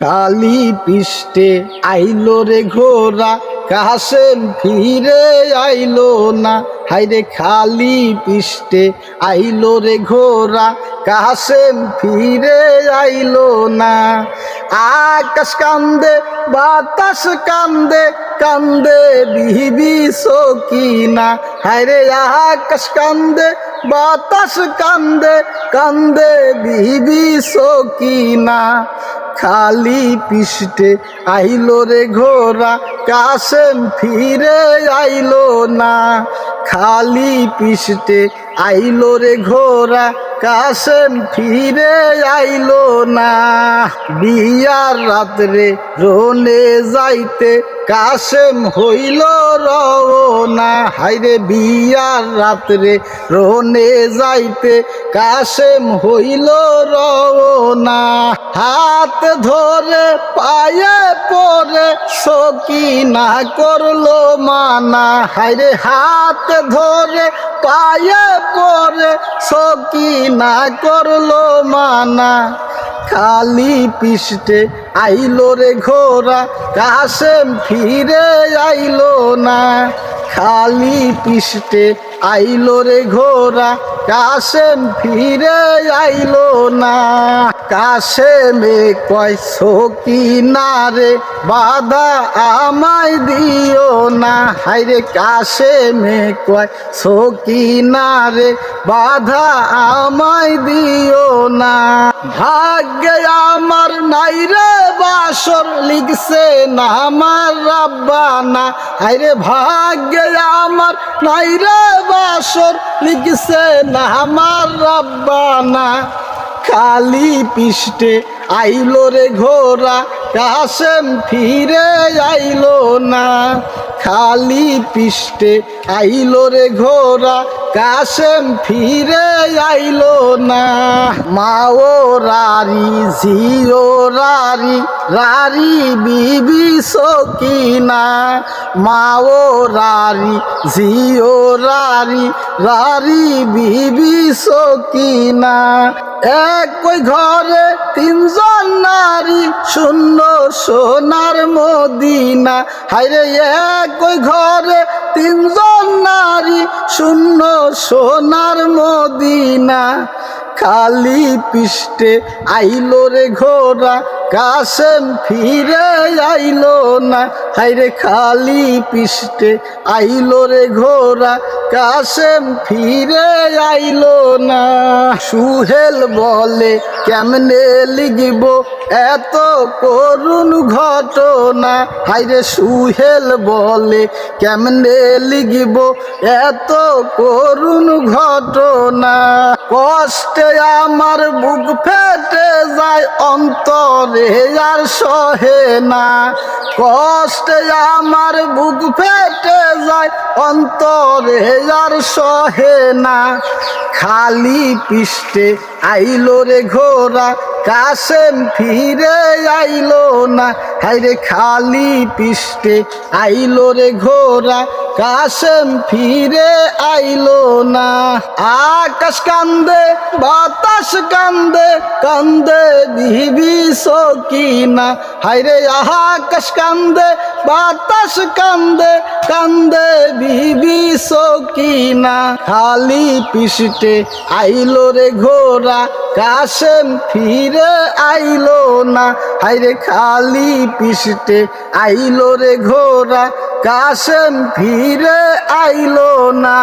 কালি পিষ্টে আইলো রে ঘোরা কাসেম ফিরে আইলো না। হাইরে খালি পিষ্টে আইলো রে ঘোরা কাসেম ফিরে আইলো না। আকাশ কান্দে, বাতাস কান্দে কান্দে বিবি সকিনা। হায়রে আকাশ কান্দে, বাতাস কান্দে কান্দে বিবি সকিনা। খালি পিষ্টে আইলো রে ঘোরা কাশেম ফিরে আইলো না। খালি পিষ্টে আইলো রে ঘোরা কাসেম ফিরে আইলো না। বিয়ার রাত্রে রোনে যাইতে কাসেম হইল রওনা। হাইরে বিয়ার রাত্রে রোনে যাইতে কাসেম হইল রওনা। হাত ধরে, পায়ে পরে সকিনা করল মানা? হাইরে হাত ধরে, পায়ে পরে। সকি না করল মানা? খালি পিষ্টে আইলো রে ঘোরা কাসেম ফিরে আইলো না। খালি পিষ্টে আইলো রে ঘোরা কাসেম ফিরে আইলো না। কাসেমে কয় সকি না রে বাধা আমায় দিও না। হাইরে কাসেমে কয় সকি না রে বাধা আমায় দিও না। ভাগ্যে আমার নাই রে বাসর, লিখছে না আমার রাব্বানা। হাইরে ভাগ্যে আমার নাই রে বাসর, লিখছে না আমার রাব্বানা, খালি পিষ্টে আইলো রে ঘোরা কাসেম ফিরে আইলো না। খালি পিষ্টে আইলো রে ঘোরা কাসেম ফিরে আইলো না। মাও রারি জিও রারি রারি বিবি সকিনা। মাও রারি জিও রারি রারি বিবি সকিনা। একই ঘরে তিনজন নারী, শূন্য সোনার মদিনা। হাইরে একই ঘরে তিনজন শূন্য সোনার মদিনা খালি পিষ্টে আইলো রে ঘোড়া, কাশেম ফিরে আইলো না। হাইরে খালি পিষ্টে আইলো রে ঘোরা কাসেম ফিরে আইলো না। সুহেল বলে, কেমনে লিখব? এত করুণ ঘটনা। হাইরে সুহেল বলে, কেমনে লিখব? এত করুণ ঘটনা। কষ্টে আমার বুক ফেটে যায়, অন্তরে আর সহে না। কষ্টে আমার বুক ফেটে যায় অন্তরে আর সহে না। খালি পিষ্টে আইলো রে ঘোরা কাসেম ফিরে আইলো না। হাইরে খালি পিষ্টে আইলো রে ঘোরা কাশেম ফিরে আইলো না। আকাশ কান্দে, বাতাস কান্দে কান্দে বিবি সকিনা। হাইরে আকাশ কান্দে বাতাস কান্দে কান্দে বিবি সকিনা, খালি পিষ্টে আইলো রে ঘোরা কাসেম ফিরে আইলো না। হাইরে খালি পিষ্টে আইলো রে ঘোরা কাসেম ফিরে আইলো না।